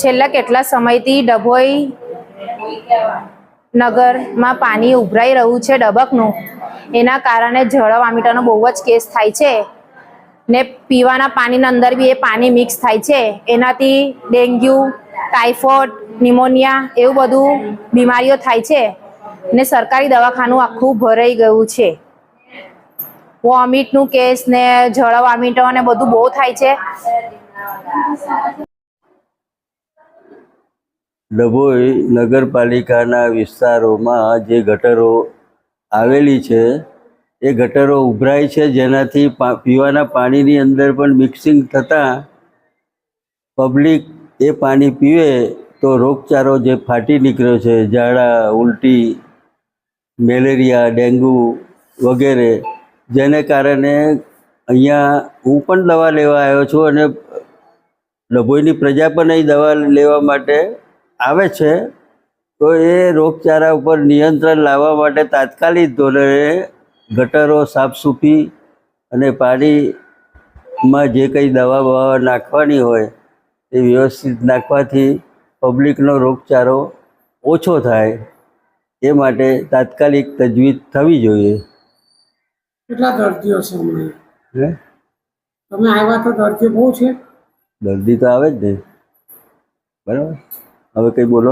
છેલ્લા કેટલા સમયથી ડભોઈ નગરમાં પાણી ઉભરાઈ રહ્યું છે ડબકનું. એના કારણે જળ વામિટાનો બહુ જ કેસ થાય છે. ને પીવાના પાણીના અંદર બી એ પાણી મિક્સ થાય છે. એનાથી ડેન્ગ્યુ ટાઇફોઇડ નિમોનિયા એવું બધું બીમારીઓ થાય છે. ને સરકારી દવાખાનું આખું ભરાઈ ગયું છે. વોમિટનું કેસ ને જળ વામિટો ને બધું બહુ થાય છે. ડભોઈ નગરપાલિકાના વિસ્તારોમાં જે ગટરો આવેલી છે, એ ગટરો ઉભરાય છે, જેનાથી પીવાના પાણીની અંદર પણ મિક્સિંગ થતાં પબ્લિક એ પાણી પીવે તો રોગચાળો જે ફાટી નીકળ્યો છે, ઝાડા, ઉલટી, મેલેરિયા, ડેન્ગુ વગેરે, જેને કારણે અહીંયા હું પણ દવા લેવા આવ્યો છું અને ડભોઈની પ્રજા પણ અહીં દવા લેવા માટે આવે છે તો એ રોગચાળા ઉપર નિયંત્રણ લાવવા માટે તાત્કાલિક ધોરણે ગટરો સાફસૂફી અને પાણીમાં જે કંઈ દવા બવા નાખવાની હોય એ વ્યવસ્થિત નાખવાથી પબ્લિકનો રોગચાળો ઓછો થાય એ માટે તાત્કાલિક તજવીજ થવી જોઈએ. કેટલા દર્દીઓ છે હે? તમે આવ્યા તો દર્દીઓ બહુ છે? દર્દી તો આવે જ ને. બરાબર? હવે કંઈ બોલો.